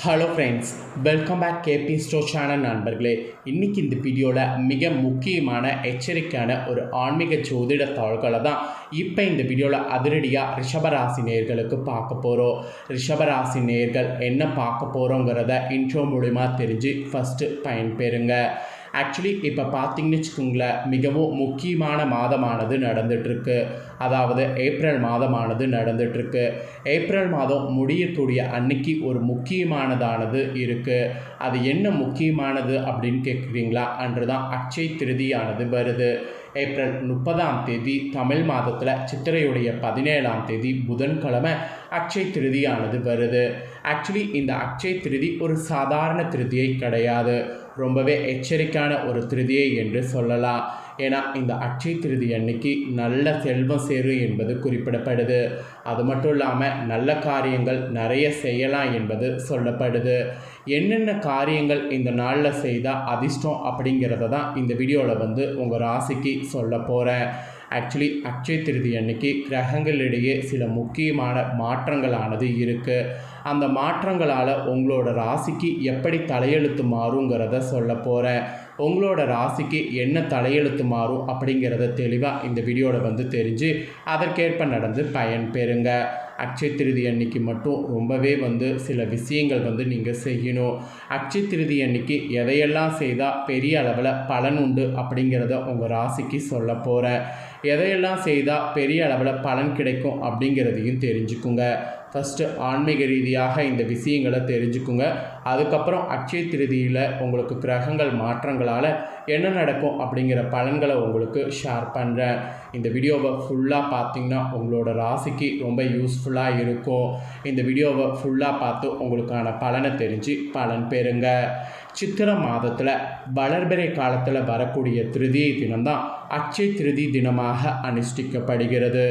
Hello friends welcome back கேபி ஸ்டோ channel நண்பர்களே. இன்றைக்கி இந்த வீடியோவில் மிக முக்கியமான எச்சரிக்கையான ஒரு ஆன்மீக ஜோதிட தாள்களை தான் இப்போ இந்த வீடியோவில் அதிரடியாக ரிஷபராசி நேர்களுக்கு பார்க்க போகிறோம் ரிஷபராசி நேயர்கள் என்ன பார்க்க போகிறோங்கிறத இன்ட்ரோ மூலிமா தெரிஞ்சு ஃபஸ்ட்டு பயன்பெறுங்க. ஆக்சுவலி இப்போ பார்த்தீங்கன்னு வச்சுக்கோங்களேன் மிகவும் முக்கியமான மாதமானது நடந்துகிட்ருக்கு அதாவது ஏப்ரல் மாதமானது நடந்துகிட்ருக்கு ஏப்ரல் மாதம் முடியக்கூடிய அன்னைக்கு ஒரு முக்கியமானதானது இருக்குது அது என்ன முக்கியமானது அப்படின்னு கேட்குறீங்களா அன்று தான் அக்ஷய் திருதியானது வருது. ஏப்ரல் முப்பதாம் தேதி தமிழ் மாதத்தில் சித்திரையுடைய பதினேழாம் தேதி புதன்கிழமை அக்ஷய் திருதியானது வருது. ஆக்சுவலி இந்த அக்ஷய் திருதி ஒரு சாதாரண திருதியை கிடையாது. ரொம்பவே எச்சரிக்கையான ஒரு திருதியை என்று சொல்லலாம். ஏன்னா இந்த அட்சய திருதி அன்னைக்கு நல்ல செல்வம் சேரும் என்பது குறிப்பிடப்படுது. அது மட்டும் இல்லாமல் நல்ல காரியங்கள் நிறைய செய்யலாம் என்பது சொல்லப்படுது. என்னென்ன காரியங்கள் இந்த நாளில் செய்தால் அதிர்ஷ்டம் அப்படிங்கிறத தான் இந்த வீடியோவில் வந்து உங்கள் ராசிக்கு சொல்ல போகிறேன் ஆக்சுவலி அக்ஷய திருதி அன்னைக்கு கிரகங்களிடையே சில முக்கியமான மாற்றங்களானது இருக்குது அந்த மாற்றங்களால் உங்களோட ராசிக்கு எப்படி தலையெழுத்து மாறுங்கிறத சொல்ல போகிறேன் உங்களோட ராசிக்கு என்ன தலையெழுத்து மாறும் அப்படிங்கிறத தெளிவாக இந்த வீடியோவில் வந்து தெரிஞ்சு அதற்கேற்ப நடந்து பயன் பெறுங்க. அக்ஷய திருதி அன்னைக்கு மட்டும் ரொம்பவே வந்து சில விஷயங்கள் வந்து நீங்கள் செய்யணும். அக்ஷய திருதி அன்னைக்கு எதையெல்லாம் செய்தால் பெரிய அளவில் பலன் உண்டு அப்படிங்கிறத உங்கள் ராசிக்கு சொல்ல போகிறேன் எதையெல்லாம் செய்தால் பெரிய அளவில் பலன் கிடைக்கும் அப்படிங்கிறதையும் தெரிஞ்சுக்குங்க. ஃபஸ்ட்டு ஆன்மீக ரீதியாக இந்த விஷயங்களை தெரிஞ்சுக்குங்க. அதுக்கப்புறம் அக்ஷய திருதியில் உங்களுக்கு கிரகங்கள் மாற்றங்களால் என்ன நடக்கும் அப்படிங்கிற பலன்களை உங்களுக்கு ஷேர் பண்ணுறேன் இந்த வீடியோவை ஃபுல்லாக பார்த்தீங்கன்னா உங்களோட ராசிக்கு ரொம்ப யூஸ்ஃபுல்லாக இருக்கும். இந்த வீடியோவை ஃபுல்லாக பார்த்து உங்களுக்கான பலனை தெரிஞ்சு பலன் பெறுங்க. சித்திர மாதத்தில் வளர்பிறை காலத்தில் வரக்கூடிய திருதி தினம்தான் அச்சை திருதி தினமாக அனுஷ்டிக்கப்படுகிறது.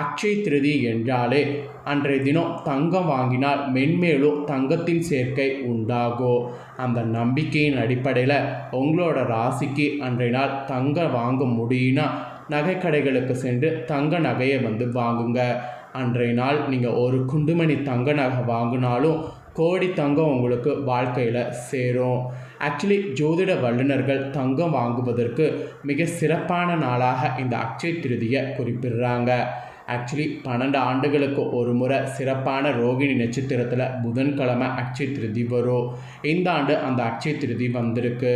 அக்ஷய திருதி என்றாலே அன்றைய தினம் தங்கம் வாங்கினால் மென்மேலும் தங்கத்தின் சேர்க்கை உண்டாகும் அந்த நம்பிக்கையின் அடிப்படையில் உங்களோட ராசிக்கு அன்றைய நாள் தங்கம் வாங்க முடியும்னா நகைக்கடைகளுக்கு சென்று தங்க நகையை வந்து வாங்குங்க. அன்றைய நாள் நீங்கள் ஒரு குண்டுமணி தங்க நகை வாங்கினாலும் கோடி தங்கம் உங்களுக்கு வாழ்க்கையில் சேரும். ஆக்சுவலி ஜோதிட வல்லுநர்கள் தங்கம் வாங்குவதற்கு மிக சிறப்பான நாளாக இந்த அக்ஷய திருதியை குறிப்பிடுறாங்க. ஆக்சுவலி பன்னெண்டு ஆண்டுகளுக்கு ஒரு முறை சிறப்பான ரோகிணி நட்சத்திரத்தில் புதன்கிழமை அக்ஷய திருதி வரும். இந்த ஆண்டு அந்த அக்ஷய திருதி வந்திருக்கு.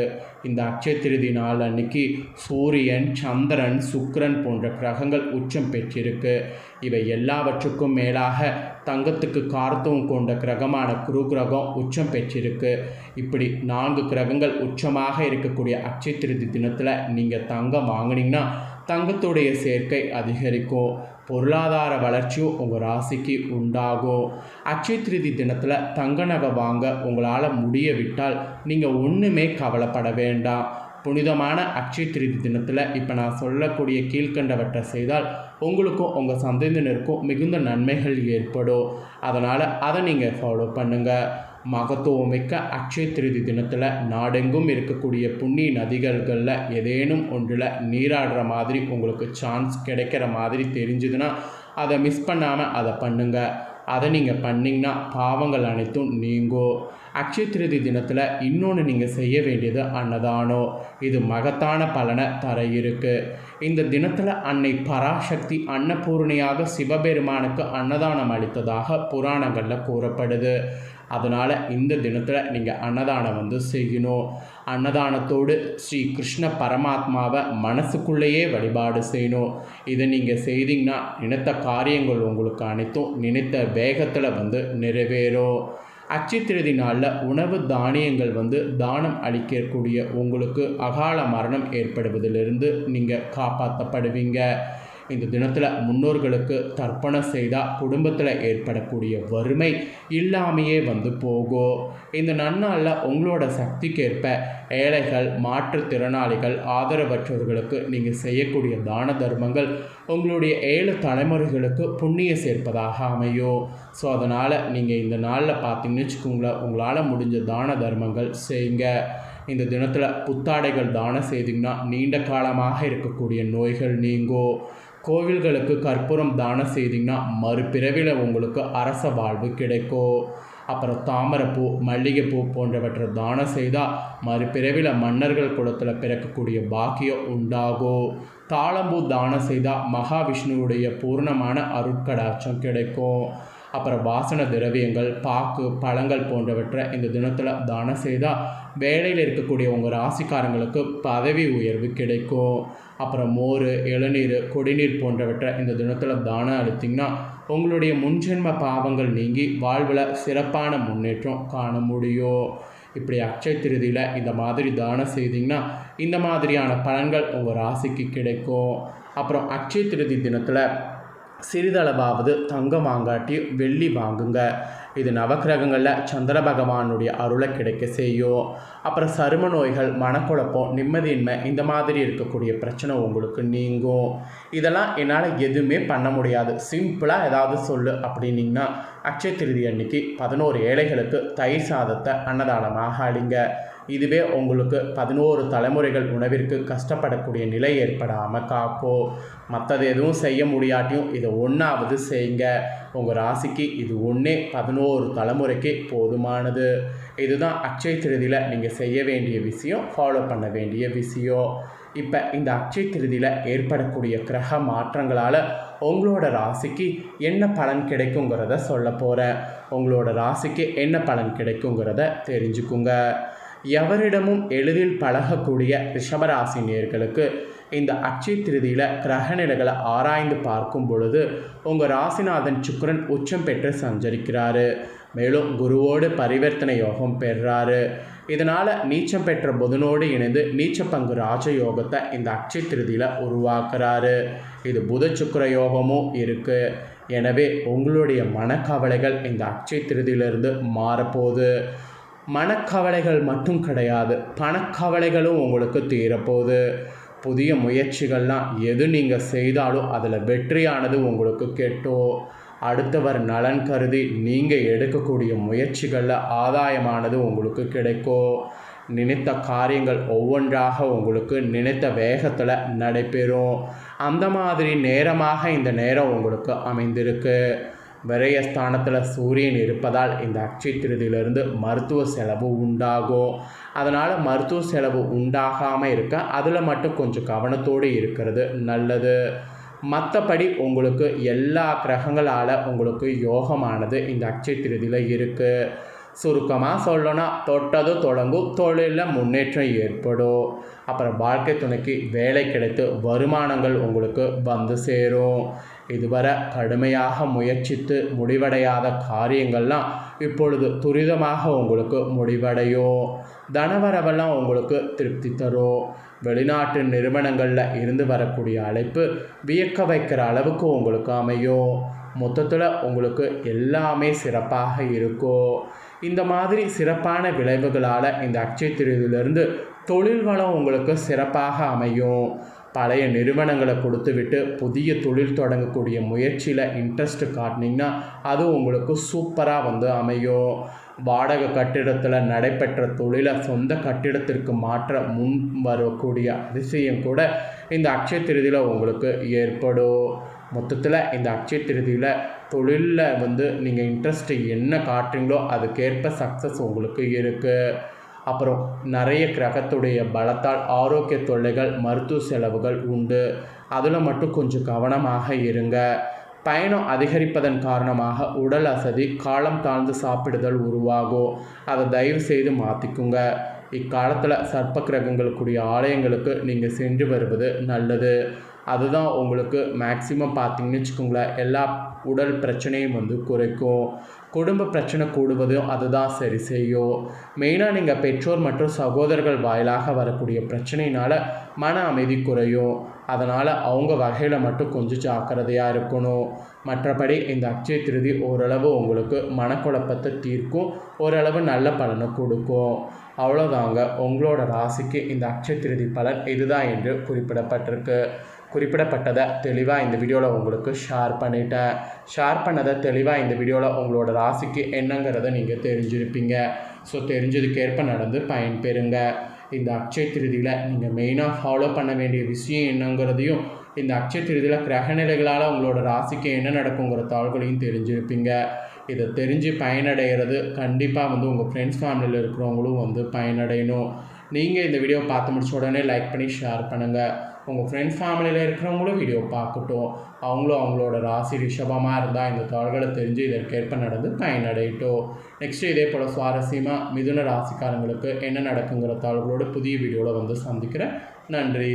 இந்த அக்ஷய திருதி நாள் அன்னைக்கு சூரியன் சந்திரன் சுக்கரன் போன்ற கிரகங்கள் உச்சம் பெற்றிருக்கு. இவை எல்லாவற்றுக்கும் மேலாக தங்கத்துக்கு கார்த்தவம் கொண்ட கிரகமான குரு கிரகம் உச்சம் பெற்றிருக்கு. இப்படி நான்கு கிரகங்கள் உச்சமாக இருக்கக்கூடிய அக்ஷய திருதி தினத்தில் நீங்கள் தங்கம் வாங்கினீங்கன்னா தங்கத்துடைய சேர்க்கை அதிகரிக்கும். பொருளாதார வளர்ச்சியும் உங்கள் ராசிக்கு உண்டாகும் அட்சய திருதி தினத்தில் தங்க நகை வாங்க உங்களால் முடிய விட்டால் நீங்கள் ஒன்றுமே கவலைப்பட வேண்டாம். புனிதமான அக்ஷய திருதி தினத்தில் இப்போ நான் சொல்லக்கூடிய கீழ்கண்டவற்றை செய்தால் உங்களுக்கும் உங்கள் சந்ததியினருக்கும் மிகுந்த நன்மைகள் ஏற்படும். அதனால் அதை நீங்கள் ஃபாலோ பண்ணுங்கள் மகத்துவமிக்க அக்ஷய திருதி தினத்தில் நாடெங்கும் இருக்கக்கூடிய புண்ணிய நதிகள்களில் ஏதேனும் ஒன்றில் நீராடுற மாதிரி உங்களுக்கு சான்ஸ் கிடைக்கிற மாதிரி தெரிஞ்சுதுன்னா அதை மிஸ் பண்ணாமல் அதை பண்ணுங்கள் அதை நீங்கள் பண்ணிங்கன்னா பாவங்கள் அனைத்தும் நீங்கும் அக்ஷய திருதி தினத்தில் இன்னொன்று நீங்கள் செய்ய வேண்டியது அன்னதானம் இது மகத்தான பலனை தர இருக்கு இந்த தினத்தில் அன்னை பராசக்தி அன்னபூர்ணியாக சிவபெருமானுக்கு அன்னதானம் அளித்ததாக புராணங்களில் கூறப்படுது. அதனால் இந்த தினத்தில் நீங்கள் அன்னதானம் வந்து செய்யணும். அன்னதானத்தோடு ஸ்ரீ கிருஷ்ண பரமாத்மாவை மனசுக்குள்ளேயே வழிபாடு செய்யணும். இதை நீங்கள் செய்தீங்கன்னா நினைத்த காரியங்கள் உங்களுக்கு அனைத்தும் நினைத்த வேகத்தில் வந்து நிறைவேறும். அச்சித்திரதி நாளில் உணவு தானியங்கள் வந்து தானம் அளிக்கக்கூடிய உங்களுக்கு அகால மரணம் ஏற்படுவதிலிருந்து நீங்கள் காப்பாற்றப்படுவீங்க இந்த தினத்தில் முன்னோர்களுக்கு தர்ப்பணம் செய்தால் குடும்பத்தில் ஏற்படக்கூடிய வறுமை இல்லாமையே வந்து போகும் இந்த நன்னாளில் உங்களோட சக்திக்கேற்ப ஏழைகள் மாற்றுத்திறனாளிகள் ஆதரவற்றவர்களுக்கு நீங்கள் செய்யக்கூடிய தான தர்மங்கள் உங்களுடைய ஏழு தலைமுறைகளுக்கு புண்ணிய சேர்ப்பதாக அமையும் ஸோ அதனால் நீங்கள் இந்த நாளில் பார்த்தீங்கன்னு வச்சுக்கோங்களேன் உங்களால் முடிஞ்ச தான தர்மங்கள் செய்யுங்க. இந்த தினத்தில் புத்தாடைகள் தானம் செய்திங்கன்னா நீண்ட காலமாக இருக்கக்கூடிய நோய்கள் நீங்கும் கோவில்களுக்கு கற்பூரம் தானம் செய்தீங்கன்னா மறுபிறவியில் உங்களுக்கு அரச வாழ்வு கிடைக்கும். அப்புறம் தாமரைப்பூ மல்லிகைப்பூ போன்றவற்றை தானம் செய்தால் மறுபிறவியில் மன்னர்கள் குலத்தில் பிறக்கக்கூடிய பாக்கியம் உண்டாகும். தாளம்பூ தானம் செய்தால் மகாவிஷ்ணுவுடைய பூர்ணமான அருட்கடாட்சம் கிடைக்கும். அப்புறம் வாசன திரவியங்கள் பாக்கு பழங்கள் போன்றவற்றை இந்த தினத்தில் தானம் செய்தால் வேலையில் இருக்கக்கூடிய உங்கள் ராசிக்காரங்களுக்கு பதவி உயர்வு கிடைக்கும். அப்புறம் மோர் இளநீர் குடிநீர் போன்றவற்றை இந்த தினத்தில் தானம் அளித்திங்கன்னா உங்களுடைய முன்ஜென்ம பாவங்கள் நீங்கி வாழ்வில் சிறப்பான முன்னேற்றம் காண முடியும். இப்படி அக்ஷய திருதியில் இந்த மாதிரி தானம் செய்தீங்கன்னா இந்த மாதிரியான பலன்கள் உங்கள் ராசிக்கு கிடைக்கும். அப்புறம் அக்ஷய திருதி தினத்தில் சிறிதளவாவது தங்கம் வாங்காட்டி வெள்ளி வாங்குங்க. இது நவக்கிரகங்களில் சந்திர பகவானுடைய அருளை கிடைக்க செய்யும். அப்புறம் சரும நோய்கள் மனக்குழப்பம் நிம்மதியின்மை இந்த மாதிரி இருக்கக்கூடிய பிரச்சனை உங்களுக்கு நீங்கும். இதெல்லாம் என்னால் எதுவுமே பண்ண முடியாது. சிம்பிளாக ஏதாவது சொல்லு அப்படின்னீங்கன்னா அக்ஷய திருதி அன்னைக்கு பதினோரு ஏழைகளுக்கு தயிர் சாதத்தை அன்னதானமாக அழிங்க இதுவே உங்களுக்கு பதினோரு தலைமுறைகள் உணவிற்கு கஷ்டப்படக்கூடிய நிலை ஏற்படாமல் காக்கோ மற்றது எதுவும் செய்ய முடியாட்டியும் இதை ஒன்றாவது செய்யுங்க உங்கள் ராசிக்கு இது ஒன்றே பதினோரு தலைமுறைக்கு போதுமானது. இதுதான் அக்ஷய திருதியில் நீங்கள் செய்ய வேண்டிய விஷயம் ஃபாலோ பண்ண வேண்டிய விஷயம். இப்போ இந்த அக்ஷய திருதியில் ஏற்படக்கூடிய கிரக மாற்றங்களால் உங்களோட ராசிக்கு என்ன பலன் கிடைக்குங்கிறத சொல்ல போகிறேன் உங்களோட ராசிக்கு என்ன பலன் கிடைக்குங்கிறத தெரிஞ்சுக்குங்க. எவரிடமும் எளிதில் பழகக்கூடிய ரிஷபராசி நேர்களுக்கு இந்த அட்சய திருதியில் கிரகநிலைகளை ஆராய்ந்து பார்க்கும் பொழுது உங்கள் ராசிநாதன் சுக்கரன் உச்சம் பெற்று சஞ்சரிக்கிறாரு. மேலும் குருவோடு பரிவர்த்தனை யோகம் பெறாரு. இதனால் நீச்சம் பெற்ற புதனோடு இணைந்து நீச்ச பங்கு ராஜயோகத்தை இந்த அட்சய திருதியில் உருவாக்குறாரு. இது புத சுக்கர யோகமும் இருக்குது எனவே உங்களுடைய மனக்கவலைகள் இந்த அட்சய திருதியிலிருந்து மாறப்போகுது. மனக்கவலைகள் மட்டும் கிடையாது. பணக்கவலைகளும் உங்களுக்கு தீரப்போகுது. புதிய முயற்சிகள்லாம் எது நீங்கள் செய்தாலும் அதில் வெற்றியானது உங்களுக்கு கெட்டோ. அடுத்தவர் நலன் கருதி நீங்கள் எடுக்கக்கூடிய முயற்சிகளில் ஆதாயமானது உங்களுக்கு கிடைக்கும் நினைத்த காரியங்கள் ஒவ்வொன்றாக உங்களுக்கு நினைத்த வேகத்தில் நடைபெறும். அந்த மாதிரி நேரமாக இந்த நேரம் உங்களுக்கு அமைந்திருக்கு. விரயஸ்தானத்தில் சூரியன் இருப்பதால் இந்த அக்ஷய திருதியிலிருந்து மருத்துவ செலவு உண்டாகும் அதனால் மருத்துவ செலவு உண்டாகாமல் இருக்க அதில் மட்டும் கொஞ்சம் கவனத்தோடு இருக்கிறது நல்லது. மற்றபடி உங்களுக்கு எல்லா கிரகங்களால் உங்களுக்கு யோகமானது இந்த அக்ஷய திருதியில் இருக்குது சுருக்கமாக சொல்லணும்னா தொட்டது தொடங்கும் தொழிலில் முன்னேற்றம் ஏற்படும். அப்புறம் வாழ்க்கை துணைக்கு வேலை கிடைத்து வருமானங்கள் உங்களுக்கு வந்து சேரும். இதுவரை கடுமையாக முயற்சித்து முடிவடையாத காரியங்கள்லாம் இப்பொழுது துரிதமாக உங்களுக்கு முடிவடையும் தனவரவெல்லாம் உங்களுக்கு திருப்தி தரும் வெளிநாட்டு நிறுவனங்களில் இருந்து வரக்கூடிய அழைப்பு வியக்க வைக்கிற அளவுக்கு உங்களுக்கு அமையும் மொத்தத்தில் உங்களுக்கு எல்லாமே சிறப்பாக இருக்கும் இந்த மாதிரி சிறப்பான விளைவுகளால் இந்த அட்சய திருவிலிருந்து தொழில் வளம் உங்களுக்கு சிறப்பாக அமையும். பழைய நிறுவனங்களை கொடுத்துவிட்டு புதிய தொழில் தொடங்கக்கூடிய முயற்சியில் இன்ட்ரெஸ்ட் காட்டினீங்கன்னா அது உங்களுக்கு சூப்பராக வந்து அமையும். வாடகை கட்டிடத்தில் நடைபெற்ற தொழிலை சொந்த கட்டிடத்திற்கு மாற்ற முன் வரக்கூடிய அதிசயம் கூட இந்த அக்ஷய திருதியில் உங்களுக்கு ஏற்படும். மொத்தத்தில் இந்த அக்ஷய திருதியில் தொழிலில் வந்து நீங்கள் இன்ட்ரெஸ்ட்டு என்ன காட்டுறீங்களோ அதுக்கேற்ப சக்ஸஸ் உங்களுக்கு இருக்குது அப்புறம் நிறைய கிரகத்துடைய பலத்தால் ஆரோக்கிய தொல்லைகள் மருத்துவ செலவுகள் உண்டு. அதில் மட்டும் கொஞ்சம் கவனமாக இருங்க. பயணம் அதிகரிப்பதன் காரணமாக உடல் அசதி காலம் தாழ்ந்து சாப்பிடுதல் உருவாகும். அதை தயவு செய்து மாற்றிக்குங்க இக்காலத்தில் சர்ப்ப கிரகங்களுக்குரிய ஆலயங்களுக்கு நீங்கள் சென்று வருவது நல்லது. அதுதான் உங்களுக்கு மேக்சிமம் பார்த்தீங்கன்னு வச்சுக்கோங்களேன். எல்லா உடல் பிரச்சனையும் வந்து குறைக்கும். குடும்ப பிரச்சனை கூடுவதும் அதுதான் சரி செய்யும் மெயினாக நீங்கள் பெற்றோர் மற்றும் சகோதரர்கள் வாயிலாக வரக்கூடிய பிரச்சனையினால் மன அமைதி குறையும் அதனால் அவங்க வகையில் மட்டும் கொஞ்சம் ஜாக்கிரதையாக இருக்கணும். மற்றபடி இந்த அக்ஷய திருதி ஓரளவு உங்களுக்கு மனக்குழப்பத்தை தீர்க்கும். ஓரளவு நல்ல பலனை கொடுக்கும். அவ்வளோதாங்க உங்களோட ராசிக்கு இந்த அக்ஷய திருதி பலன் இதுதான் என்று குறிப்பிடப்பட்டிருக்கு. குறிப்பிடப்பட்டதை தெளிவாக இந்த வீடியோவில் உங்களுக்கு ஷேர் பண்ணிட்டேன். ஷேர் பண்ணதை தெளிவாக இந்த வீடியோவில் உங்களோட ராசிக்கு என்னங்கிறத நீங்கள் தெரிஞ்சிருப்பீங்க. ஸோ தெரிஞ்சதுக்கேற்ப நடந்து பயன்பெறுங்க. இந்த அக்ஷய திருதியில் நீங்கள் மெயினாக ஃபாலோ பண்ண வேண்டிய விஷயம் என்னங்கிறதையும் இந்த அக்ஷய திருதியில் கிரகநிலைகளால் உங்களோட ராசிக்கு என்ன நடக்குங்கிற தாள்களையும் தெரிஞ்சிருப்பீங்க. இதை தெரிஞ்சு பயனடைகிறது கண்டிப்பாக வந்து உங்கள் ஃப்ரெண்ட்ஸ் ஃபேமிலியில் இருக்கிறவங்களும் வந்து பயனடையணும். நீங்கள் இந்த வீடியோ பார்த்து முடிச்ச உடனே லைக் பண்ணி ஷேர் பண்ணுங்கள் உங்கள் ஃப்ரெண்ட்ஸ் ஃபேமிலியில் இருக்கிறவங்களும் வீடியோ பார்க்கட்டும். அவங்களும் அவங்களோட ராசி ரிஷபமாக இருந்தால் இந்த தாள்களை தெரிஞ்சு இதற்கேற்ப நடந்து பயனடையட்டும். நெக்ஸ்ட்டு இதே போல் சுவாரஸ்யமாக மிதுன ராசிக்காரங்களுக்கு என்ன நடக்குங்கிற தாள்களோட புதிய வீடியோவில் வந்து சந்திக்கிறேன். நன்றி.